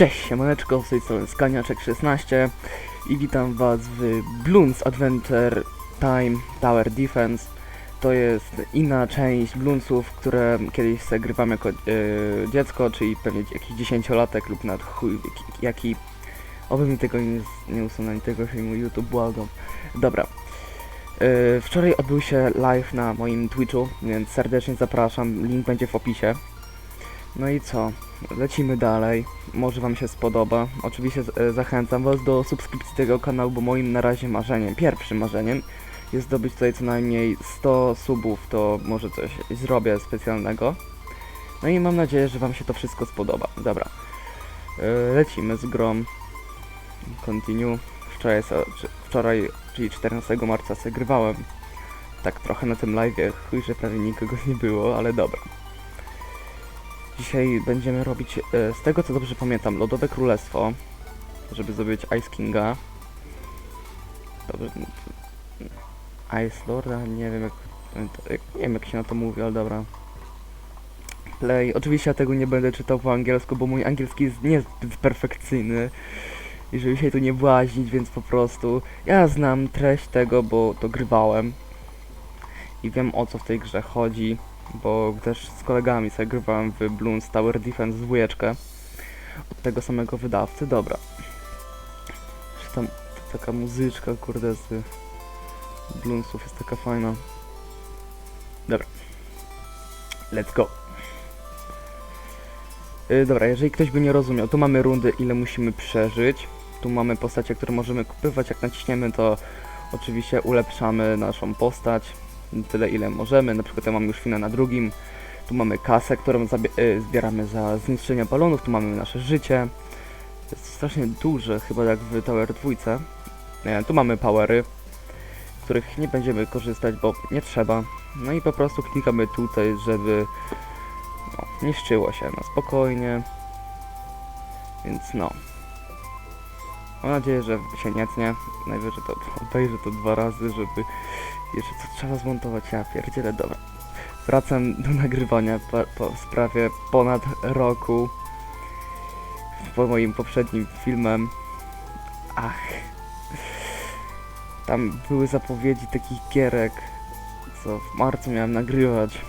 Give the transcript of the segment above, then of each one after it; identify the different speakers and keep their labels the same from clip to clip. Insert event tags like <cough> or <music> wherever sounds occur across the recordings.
Speaker 1: Cześć, siemaneczko, z tej strony Skaniaczek16 i witam was w Bloons Adventure Time Tower Defense. To jest inna część Bloonsów, które kiedyś zagrywam jako e, dziecko, czyli pewnie jakiś dziesięciolatek lub nawet chuj jaki. Oby mi tego nie, nie usunęli, tego filmu YouTube, błagam. Dobra. E, wczoraj odbył się live na moim Twitchu, więc serdecznie zapraszam, link będzie w opisie. No i co? Lecimy dalej. Może Wam się spodoba. Oczywiście e, zachęcam Was do subskrypcji tego kanału, bo moim na razie marzeniem, pierwszym marzeniem jest zdobyć tutaj co najmniej 100 subów, to może coś zrobię specjalnego. No i mam nadzieję, że Wam się to wszystko spodoba. Dobra. E, Lecimy z grom. Continue. Wczoraj, wczoraj czyli 14 marca zagrywałem. Tak trochę na tym live, chuj, że prawie nikogo nie było, ale dobra. Dzisiaj będziemy robić, e, z tego co dobrze pamiętam, Lodowe Królestwo, żeby zdobyć Ice Kinga. Dobrze, Ice Lorda, nie wiem jak, nie wiem jak się na to mówi, ale dobra. Play, oczywiście ja tego nie będę czytał po angielsku, bo mój angielski jest niezbyt perfekcyjny. I żeby się tu nie błaźnić, więc po prostu ja znam treść tego, bo to grywałem. I wiem o co w tej grze chodzi bo też z kolegami sobie grywałem w Bloons Tower Defense dwójeczkę od tego samego wydawcy, dobra. Czy tam ta- taka muzyczka, kurde, z Bloonsów jest taka fajna. Dobra. Let's go. Yy, dobra, jeżeli ktoś by nie rozumiał, tu mamy rundy, ile musimy przeżyć. Tu mamy postacie, które możemy kupywać. Jak naciśniemy, to oczywiście ulepszamy naszą postać tyle ile możemy. Na przykład ja mam już finał na drugim. Tu mamy kasę, którą y, zbieramy za zniszczenie balonów. Tu mamy nasze życie. Jest strasznie duże, chyba jak w Tower 2. Nie, tu mamy powery, których nie będziemy korzystać, bo nie trzeba. No i po prostu klikamy tutaj, żeby no, niszczyło się na spokojnie. Więc no. Mam nadzieję, że się nie tnie. Najwyżej to obejrzę to dwa razy, żeby jeszcze co trzeba zmontować, ja pierdzielę, dobra. Wracam do nagrywania po, po sprawie ponad roku po moim poprzednim filmem. Ach. Tam były zapowiedzi takich gierek, co w marcu miałem nagrywać.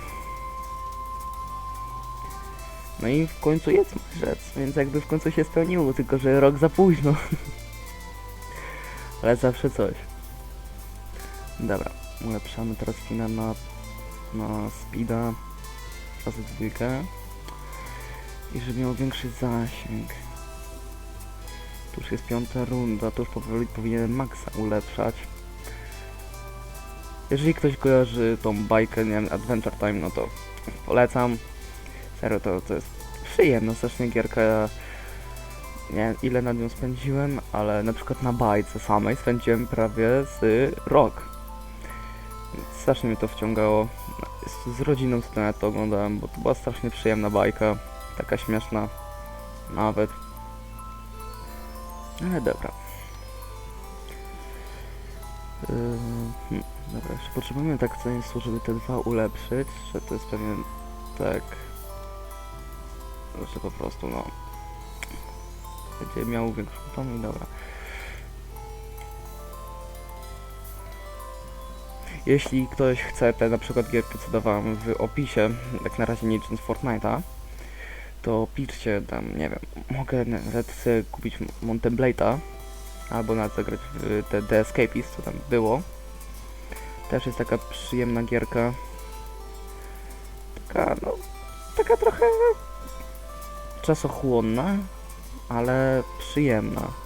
Speaker 1: No i w końcu jest marzec, więc jakby w końcu się spełniło, tylko że rok za późno. <laughs> Ale zawsze coś. Dobra. Ulepszamy teraz Fina na, na speeda razy dwójkę i żeby miał większy zasięg. Tu już jest piąta runda, to już powoli powinienem Maxa ulepszać. Jeżeli ktoś kojarzy tą bajkę, nie wiem, Adventure Time, no to polecam. Serio, to, to jest przyjemna strasznie gierka. Ja nie wiem ile nad nią spędziłem, ale na przykład na bajce samej spędziłem prawie z rok. Strasznie mnie to wciągało. Z, z rodziną sobie nawet to oglądałem, bo to była strasznie przyjemna bajka. Taka śmieszna. Nawet. Ale dobra. Yy, hmm, dobra, jeszcze potrzebujemy tak jest, żeby te dwa ulepszyć, że to jest pewien tak, że po prostu no będzie miał większą tą i dobra. Jeśli ktoś chce te na przykład gierki, co dawałem w opisie, jak na razie nie licząc Fortnite'a, to piszcie tam, nie wiem, mogę nawet sobie kupić Mountain Blade'a, albo nawet zagrać w te The Escapist, co tam było. Też jest taka przyjemna gierka. Taka, no, taka trochę czasochłonna, ale przyjemna.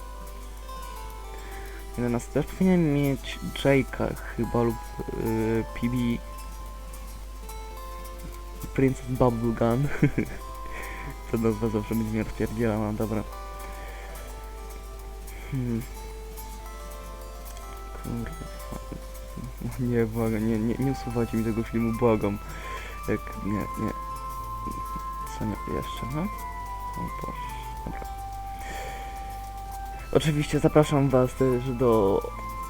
Speaker 1: 11 też powinien mieć Jake'a chyba lub yy, PB Princess Bubblegum <laughs> To nazwa zawsze mi mnie rozpierdzielała, dobra. Hmm. Kurde fa- Nie, błagam, nie, nie, nie usuwajcie mi tego filmu, błagam. Jak, nie, nie. Co nie, jeszcze, no? O Boże, dobra Oczywiście zapraszam Was też do,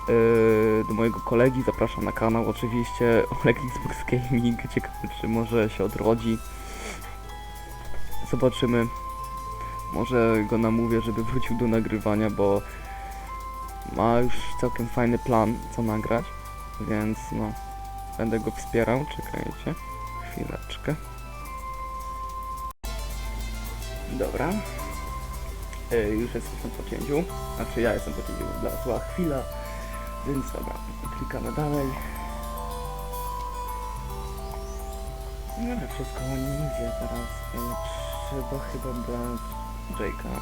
Speaker 1: yy, do mojego kolegi, zapraszam na kanał oczywiście <laughs> Oleg Xbox Gaming, ciekawe czy może się odrodzi. Zobaczymy. Może go namówię, żeby wrócił do nagrywania, bo ma już całkiem fajny plan, co nagrać, więc no, będę go wspierał. Czekajcie, chwileczkę. Dobra. E, już jesteśmy po cięciu. Znaczy ja jestem po cięciu, dla była chwila. Więc dobra, klikamy dalej. No ale wszystko idzie teraz. E, trzeba chyba brać Jake'a.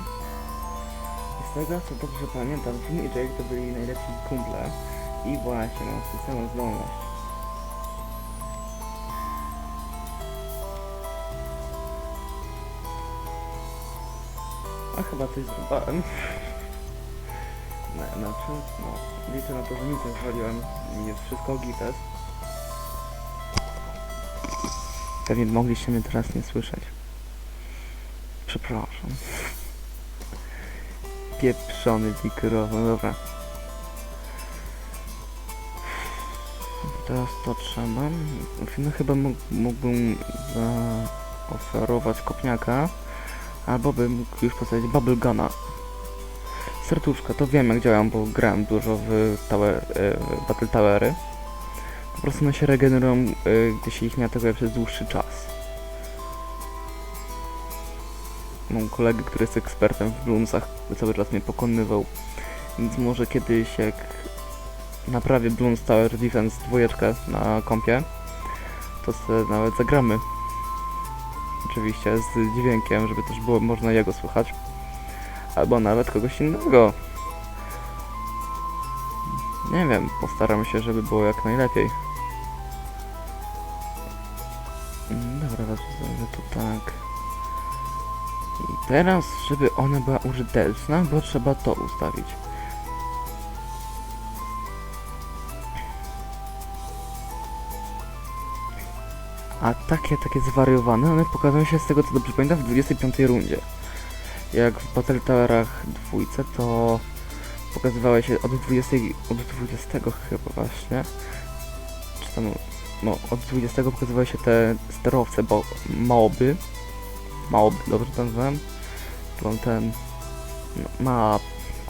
Speaker 1: Z tego co dobrze pamiętam, Finn i Jake to byli najlepsi kumple. I właśnie mam specjalną zdolność. A chyba coś zrywałem. Na, znaczy, no, liczę na to, że nic nie zwaliłem. Jest wszystko gites. Pewnie mogliście mnie teraz nie słyszeć. Przepraszam. Pieprzony mikrofon, dobra. Teraz to trzeba. No chyba mógł, mógłbym zaoferować kopniaka. Albo bym mógł już postawić Bubbleguna. Serduszka, to wiem jak działam, bo grałem dużo w, tower, e, w Battle Towery. Po prostu one się regenerują, e, gdy się ich nie atakuje przez dłuższy czas. Mam kolegę, który jest ekspertem w Bloomsach, cały czas mnie pokonywał. Więc może kiedyś jak naprawię Blooms Tower Defense dwójeczkę na kompie, to sobie nawet zagramy. Oczywiście z dźwiękiem, żeby też było można jego słuchać. Albo nawet kogoś innego. Nie wiem, postaram się, żeby było jak najlepiej. Mm, Dobra, zrobię to tak. I teraz, żeby ona była użyteczna, bo trzeba to ustawić. A takie, takie zwariowane, one pokazują się z tego co dobrze pamiętam w 25 rundzie. Jak w Battle Towerach dwójce, to pokazywały się od 20, od 20 chyba właśnie. Czy tam, no od 20 pokazywały się te sterowce, bo moby. Moby, dobrze to nazwałem? To ten, no, map,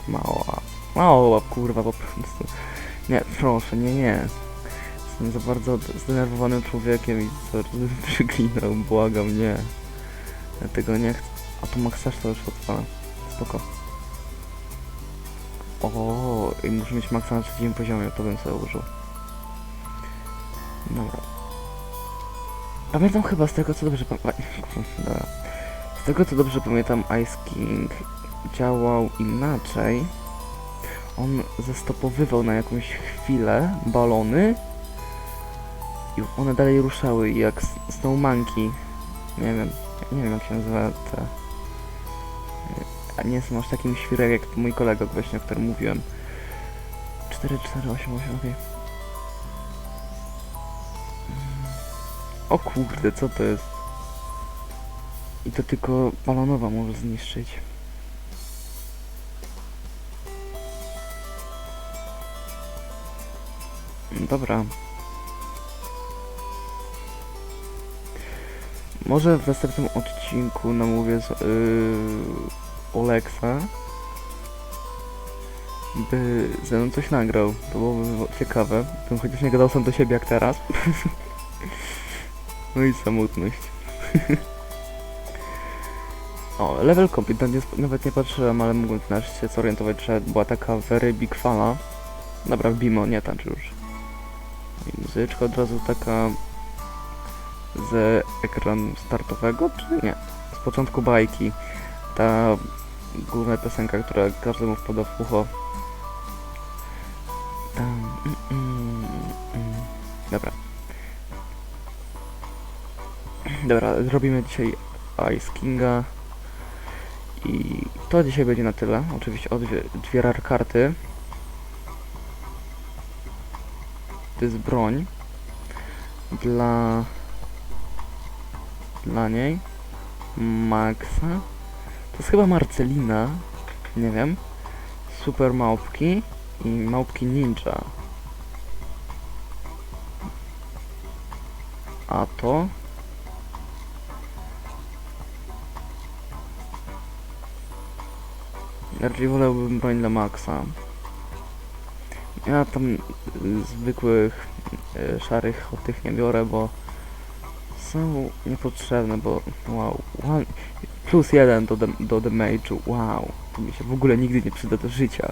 Speaker 1: mała, mała kurwa po prostu. Nie, proszę, nie, nie. Jestem za bardzo zdenerwowanym człowiekiem i <laughs> przyklinał, błagam, nie. Ja tego nie chcę. A to Max też to już odpala. Spoko. O, i muszę mieć Maxa na trzecim poziomie, to bym sobie użył. Dobra. Pamiętam chyba z tego co dobrze pamiętam. <laughs> Z tego co dobrze pamiętam, Ice King działał inaczej. On zastopowywał na jakąś chwilę balony i one dalej ruszały jak Snowmanki. Nie wiem, nie wiem jak się nazywa te... A nie jestem aż takim świrem jak mój kolega właśnie, o którym mówiłem. 4, 4, 8, 8, okej. Mm. O kurde, co to jest? I to tylko balonowa może zniszczyć. Dobra. Może w następnym odcinku namówię z, yy, Oleksa, by ze mną coś nagrał. To byłoby ciekawe. Bym chociaż nie gadał sam do siebie jak teraz. <laughs> no i samotność. <laughs> o, level complete. Nawet nie, nawet nie patrzyłem, ale mógłbym też się zorientować, że była taka very big fala. Dobra, Bimo, nie tańcz już. I muzyczka od razu taka z ekranu startowego, czy nie? Z początku bajki. Ta główna piosenka, która każdemu wpada w ucho. Tam, mm, mm, mm. Dobra. Dobra, zrobimy dzisiaj Ice Kinga. I to dzisiaj będzie na tyle. Oczywiście o dwie, dwie rare karty. To jest broń. Dla dla niej. Maxa. To jest chyba Marcelina. Nie wiem. Super małpki i małpki ninja. A to Raczej wolałbym broń dla Maxa. Ja tam zwykłych y, szarych od tych nie biorę, bo są niepotrzebne, bo wow, one, plus jeden do, do damage'u, wow, to mi się w ogóle nigdy nie przyda do życia.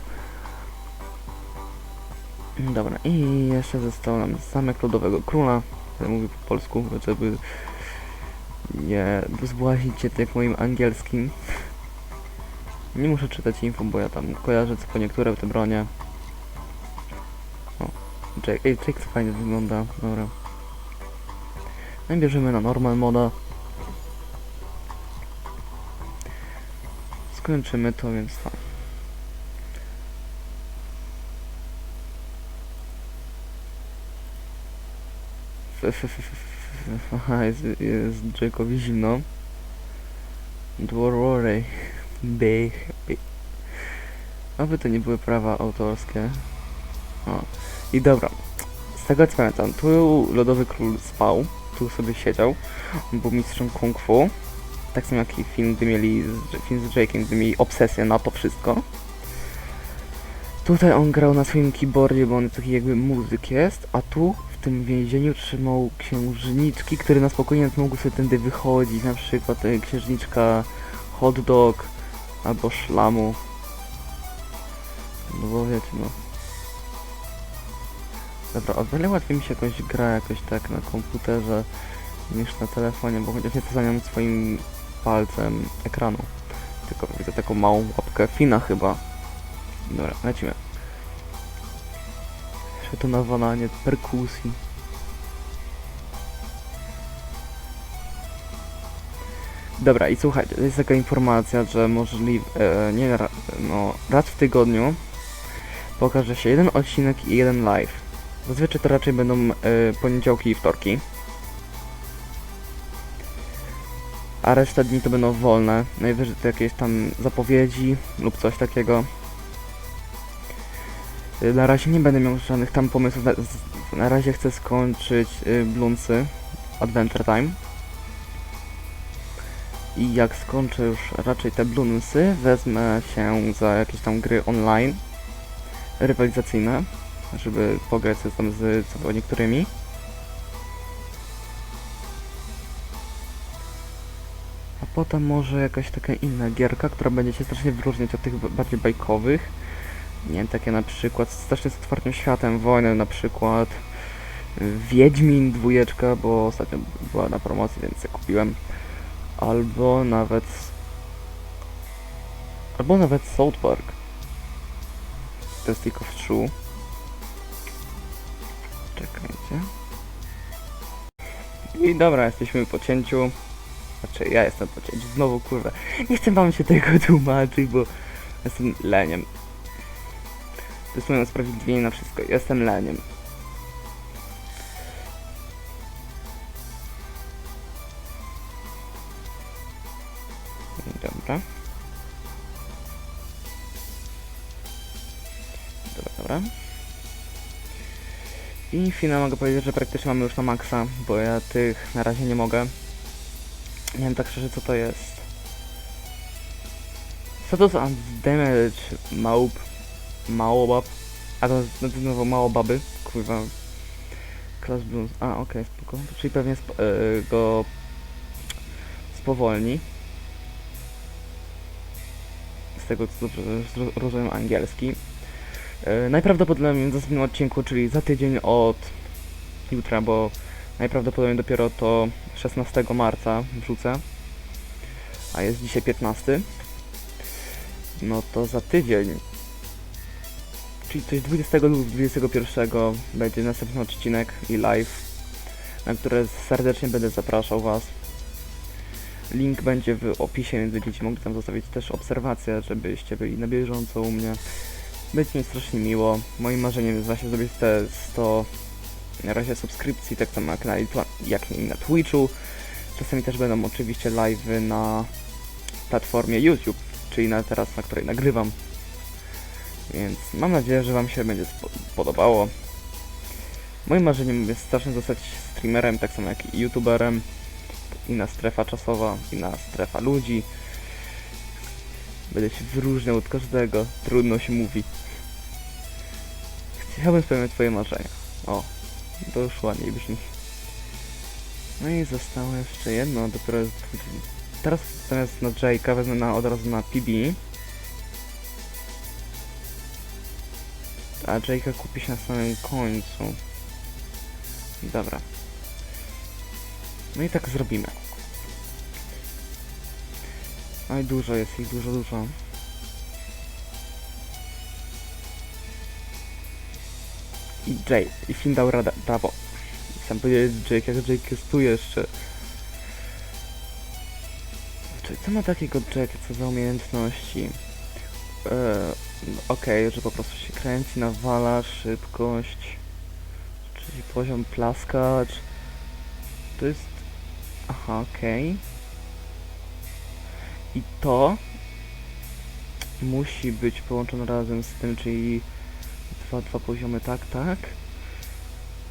Speaker 1: Dobra, i jeszcze został nam zamek lodowego króla, który mówi po polsku, żeby nie zbłazić cię tym moim angielskim. Nie muszę czytać info, bo ja tam kojarzę co po niektóre te bronie. O, Jake, Jake to fajnie wygląda, dobra. No i bierzemy na normal moda. Skończymy to, więc tak. Aha, jest, jest zimno. Worry. Be happy. Aby to nie były prawa autorskie. O. I dobra. Z tego co pamiętam, tu Lodowy Król spał, tu sobie siedział, on był mistrzem kung fu. Tak samo jak i film, gdy mieli, film z Jake'em, gdy mieli obsesję na to wszystko. Tutaj on grał na swoim keyboardzie, bo on taki jakby muzyk jest, a tu w tym więzieniu trzymał księżniczki, które na spokojnie mogły sobie tędy wychodzić, na przykład e, księżniczka hot dog albo szlamu. No bo wiecie no. Dobra, o wiele łatwiej mi się jakoś gra jakoś tak na komputerze niż na telefonie, bo chociaż nie zasłaniam swoim palcem ekranu. Tylko widzę taką małą łapkę Fina chyba. Dobra, lecimy. Jeszcze to nawalanie perkusji. Dobra, i słuchajcie, jest taka informacja, że możliwe, e, nie, no, raz w tygodniu pokaże się jeden odcinek i jeden live. Zazwyczaj to raczej będą e, poniedziałki i wtorki. A reszta dni to będą wolne. Najwyżej to jakieś tam zapowiedzi lub coś takiego. Y, Na razie nie będę miał żadnych tam pomysłów. Na, razie chcę skończyć y, Bloonsy Adventure Time. I jak skończę już raczej te Bloonsy, wezmę się za jakieś tam gry online rywalizacyjne, żeby pograć sobie tam z niektórymi. A potem może jakaś taka inna gierka, która będzie się strasznie wyróżniać od tych bardziej bajkowych. Nie wiem, takie na przykład strasznie z otwartym światem, wojny na przykład. Wiedźmin dwójeczka, bo ostatnio była na promocji, więc je kupiłem. Albo nawet... Albo nawet South Park. To jest tylko w true. Czekajcie. I dobra, jesteśmy po cięciu. Znaczy, ja jestem po cięciu. Znowu, kurwa. Nie chcę wam się tego <laughs> tłumaczyć, bo jestem leniem. To jest usprawiedliwienie na wszystko. Jestem leniem. I finał mogę powiedzieć, że praktycznie mamy już na maksa, bo ja tych na razie nie mogę. Nie wiem tak szczerze co to jest. To za damage małp? Małobab? A to znowu małobaby? Kurwa. Class Blues. A, okej, spoko. Czyli pewnie sp e, go spowolni. Z tego co dobrze angielski. E, najprawdopodobniej w następnym odcinku, czyli za tydzień od jutra, bo najprawdopodobniej dopiero to 16 marca wrzucę, a jest dzisiaj 15. No to za tydzień, czyli coś 20 lub 21 będzie następny odcinek i live, na które serdecznie będę zapraszał Was. Link będzie w opisie, więc będziecie mogli tam zostawić też obserwacje, żebyście byli na bieżąco u mnie. Będzie mi strasznie miło. Moim marzeniem jest właśnie zrobić te 100 na razie subskrypcji, tak samo jak, na, jak i na Twitchu. Czasami też będą oczywiście live na platformie YouTube, czyli na teraz, na której nagrywam. Więc mam nadzieję, że Wam się będzie podobało. Moim marzeniem jest strasznie zostać streamerem, tak samo jak i youtuberem. Inna strefa czasowa, inna strefa ludzi. Będę się wyróżniał od każdego. Trudno się mówi. Chciałbym spełniać twoje marzenia. O, to już ładniej brzmi. No i zostało jeszcze jedno, dopiero. Teraz zamiast na Jake'a wezmę na, od razu na PB. A Jake'a kupi się na samym końcu. Dobra. No i tak zrobimy. I dużo jest ich, dużo, dużo. Jay, i Finn dał radę, brawo. Sam powiedzieć Jake, jak Jake jest tu jeszcze. Czy co ma takiego Jake, co za umiejętności? Eee, Okej, że po prostu się kręci, nawala, szybkość, czyli poziom plaskacz. To jest... Aha, okej. I to musi być połączone razem z tym, czyli dwa, dwa poziomy, tak, tak.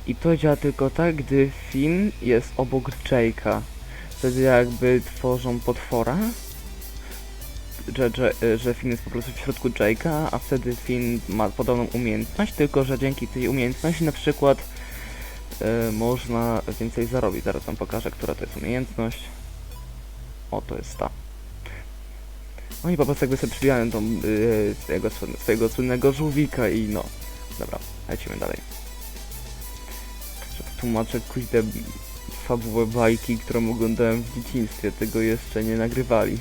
Speaker 1: I to działa tylko tak, gdy Finn jest obok Jake'a. Wtedy jakby tworzą potwora, że, że, że Finn jest po prostu w środku Jake'a, a wtedy Finn ma podobną umiejętność, tylko że dzięki tej umiejętności na przykład e, można więcej zarobić. Zaraz wam pokażę, która to jest umiejętność. O, to jest ta. Oni po prostu jakby sobie przybijają tą yy, swojego, swojego słynnego żółwika i no. Dobra, lecimy dalej. Tłumaczę kurde fabułę bajki, którą oglądałem w dzieciństwie. Tego jeszcze nie nagrywali.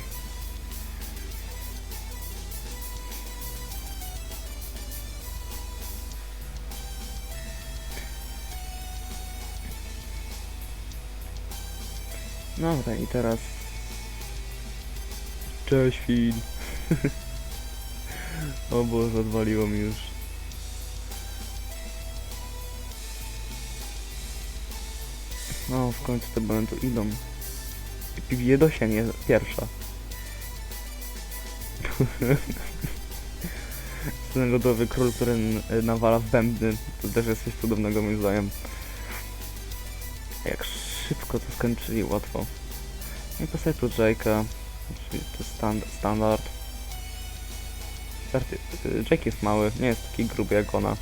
Speaker 1: Dobra, i teraz... Cześć, Finn. <laughs> o Boże, odwaliło mi już. No, w końcu te tu idą. Biedosia nie pierwsza. <laughs> Ten lodowy król, który nawala w bębny. To też jest coś cudownego moim zdaniem. Jak szybko to skończyli, łatwo. No I po sobie tu Jake'a, czyli to stand, standard. Jake jest mały, nie jest taki gruby jak ona.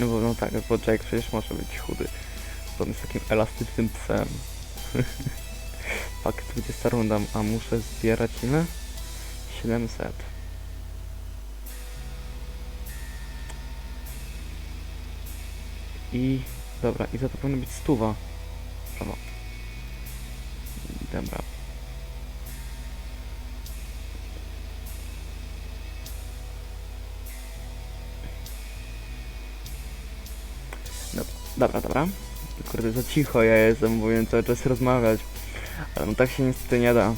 Speaker 1: No bo no tak, bo Jake przecież może być chudy. Bo on jest takim elastycznym psem. <laughs> Fakt, 20 runda, a muszę zbierać ile? 700. I dobra, i za to powinno być stuwa. Brawo. Dobra. Dobra, dobra. Kurde, za cicho ja jestem, mówiąc cały czas rozmawiać. Ale no tak się niestety nie da.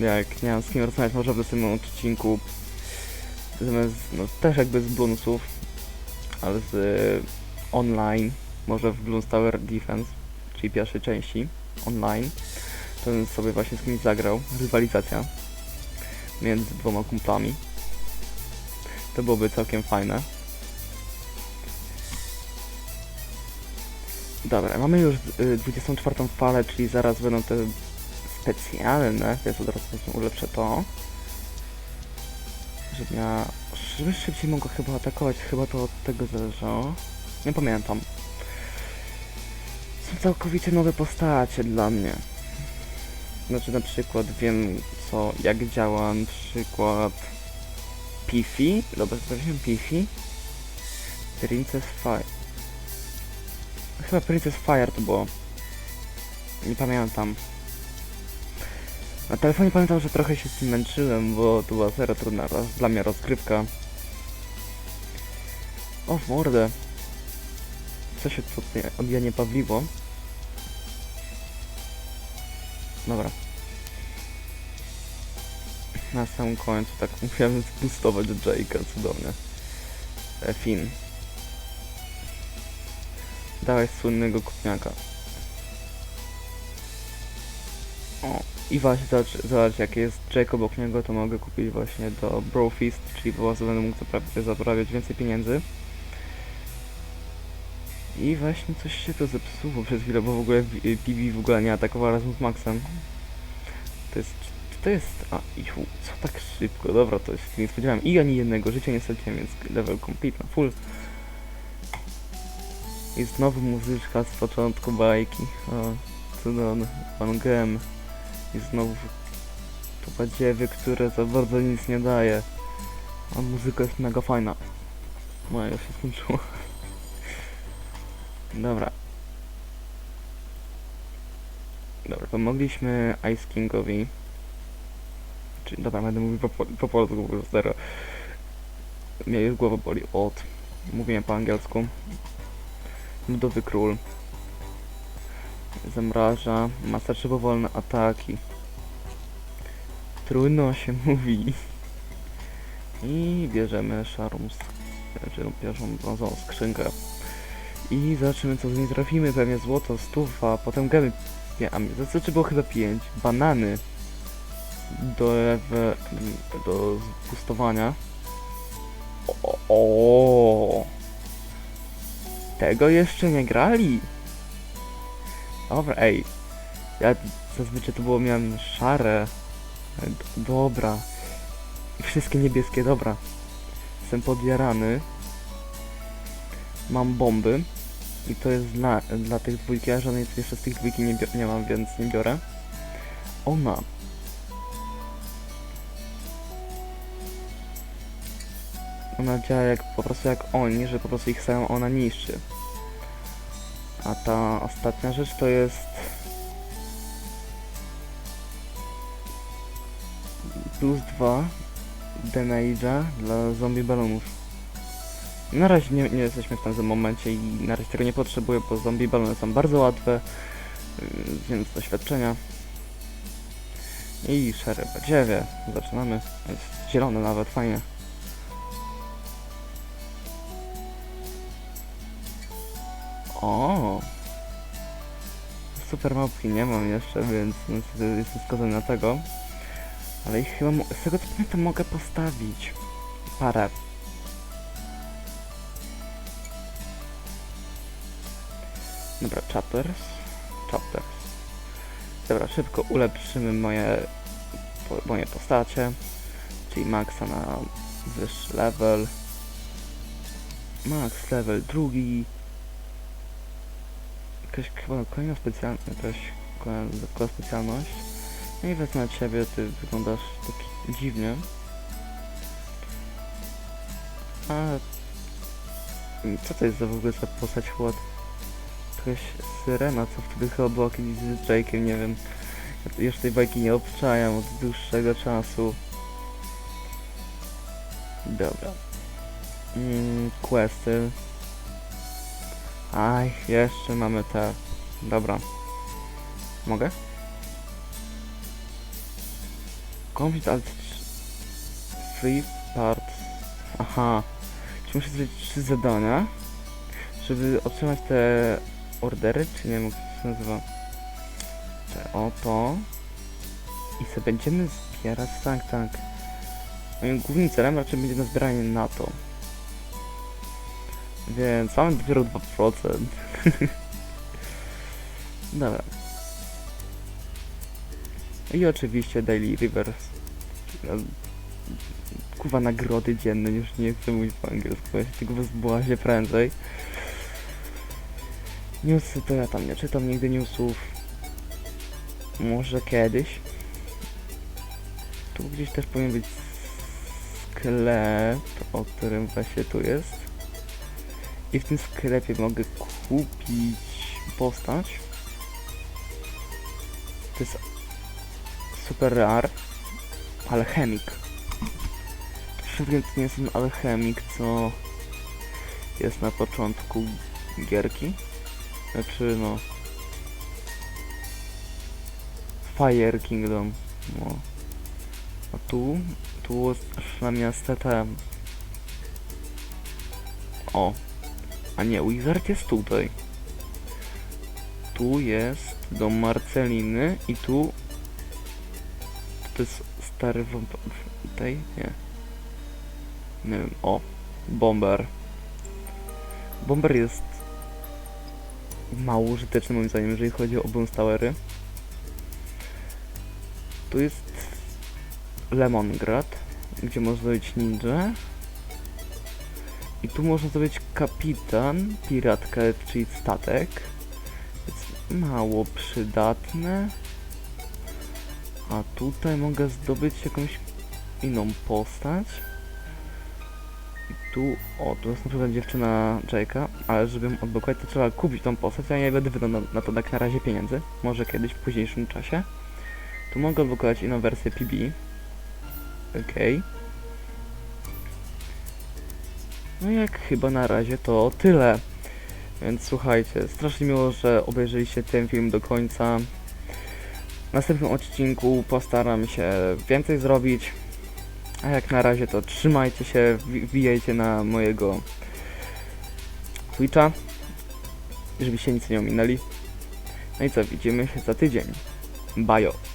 Speaker 1: Jak nie mam z kim rozmawiać, może w tym odcinku. Zamiast, no też jakby z bonusów, ale z y, online, może w Bloons Tower Defense, czyli pierwszej części online, to bym sobie właśnie z kimś zagrał, rywalizacja między dwoma kumplami. To byłoby całkiem fajne. Dobra, mamy już y, 24 falę, czyli zaraz będą te specjalne, więc od razu ulepszę to. Żeby miała... Żeby szybciej mogła chyba atakować, chyba to od tego zależało. Nie pamiętam. Są całkowicie nowe postacie dla mnie. Znaczy na przykład wiem co, jak działa na przykład Pifi, dobra, sprawdziłem Pifi. Princess Fire. Chyba Princess Fire to było. Nie pamiętam. Na telefonie pamiętam, że trochę się z tym męczyłem, bo to była zero trudna dla mnie rozgrywka. O, w mordę. Co się tutaj odjanie pawliwo? Dobra. Na samym końcu tak <laughs> musiałem zboostować Jake'a, cudownie. E, Dałeś słynnego kupniaka. O, i właśnie zobacz, zobacz jak jest Jake obok niego, to mogę kupić właśnie do Brofist, czyli po prostu będę mógł zapra- zaprawiać więcej pieniędzy. I właśnie coś się to zepsuło przez chwilę, bo w ogóle B- BB w ogóle nie atakował razem z Maxem. To jest, to jest, a, iu, co tak szybko, dobra, to się nie spodziewałem i ani jednego życia nie straciłem, więc level complete na full. I znowu muzyczka z początku bajki, o, cudowny, pan Gem. I znowu to badziewy, które za bardzo nic nie daje. A muzyka jest mega fajna. No, już się skończyło. Dobra. Dobra, pomogliśmy Ice Kingowi. Czyli, dobra, będę mówił po, po, po polsku, bo już zero. Mnie już głowa boli od mówienia po angielsku. Ludowy król. Zamraża, ma starsze powolne ataki. Trudno się <laughs> mówi. I bierzemy szarą, pierwszą brązową skrzynkę. I zobaczymy co z niej trafimy. Pewnie złoto, stufa, potem gemy. Nie, a znaczy było chyba 5. Banany. Do do zbustowania. O, o, Tego jeszcze nie grali. Dobra, ej. Ja zazwyczaj to było, miałem szare. Dobra. I wszystkie niebieskie, dobra. Jestem podjarany. Mam bomby. I to jest dla, dla tych dwójki, a żadnej jeszcze z tych dwójki nie, nie mam, więc nie biorę. Ona. Ona działa jak, po prostu jak oni, że po prostu ich samą ona niszczy. A ta ostatnia rzecz to jest... Plus 2 damage'a dla zombie balonów. Na razie nie, nie jesteśmy w tym momencie i na razie tego nie potrzebuję, bo zombie balony są bardzo łatwe, yy, więc doświadczenia. I szare badziewie. Zaczynamy. Jest zielone nawet, fajnie. O! Super mapki nie mam jeszcze, więc niestety jestem skazany na tego. Ale ich chyba, z tego co pamiętam, mogę postawić parę. Dobra, chapters. Chapters. Dobra, szybko ulepszymy moje, moje postacie. Czyli maxa na wyższy level. Max level drugi. Jakaś chyba kolejna specjalna, jakaś dodatkowa specjalność. No i wezmę ciebie, ty wyglądasz tak dziwnie. A co to jest za w ogóle za postać chłod? Jakaś syrena, co wtedy chyba była kiedyś z Jake'em, nie wiem. Ja już tej bajki nie obczajam od dłuższego czasu. Dobra. Mm, questy. Aj, jeszcze mamy te. Dobra. Mogę? Complete alt free parts. Aha. Czy muszę zrobić trzy zadania, żeby otrzymać te ordery, czy nie wiem jak to się nazywa. Te oto. I sobie będziemy zbierać, tak, tak. Moim głównym celem raczej będzie na zbieranie na to. Więc mamy dopiero 2%. <laughs> Dobra. I oczywiście Daily Rivers. Kuwa nagrody dzienne, już nie chcę mówić po angielsku, ja się tego zbłazie prędzej. Newsy to ja tam nie czytam nigdy newsów. Może kiedyś. Tu gdzieś też powinien być sklep, o którym właśnie tu jest. I w tym sklepie mogę kupić postać. To jest super rare. Alchemik. Pewnie to nie jest ten alchemik, co jest na początku gierki. Znaczy no... Fire Kingdom. No. A tu? Tu jest namiast TTM. O. A nie, Wizard jest tutaj. Tu jest dom Marceliny i tu... To jest stary wamp... tej? Nie. Nie wiem, o. Bomber. Bomber jest mało użyteczny moim zdaniem, jeżeli chodzi o Bones Towery. Tu jest Lemongrad, gdzie można zrobić ninja. I tu można zrobić kapitan, piratkę, czyli statek. Jest mało przydatne. A tutaj mogę zdobyć jakąś inną postać. I tu, o, tu jest na przykład dziewczyna Jake'a, ale żeby ją odblokować, to trzeba kupić tą postać, a ja nie będę wydał na, na to tak na razie pieniędzy. Może kiedyś w późniejszym czasie. Tu mogę odblokować inną wersję PB. Okej. No jak chyba na razie to tyle. Więc słuchajcie, strasznie miło, że obejrzeliście ten film do końca. W następnym odcinku postaram się więcej zrobić. A jak na razie to trzymajcie się, wbi- wbijajcie na mojego Twitcha, żebyście nic nie ominęli. No i co, widzimy się za tydzień. Bajo.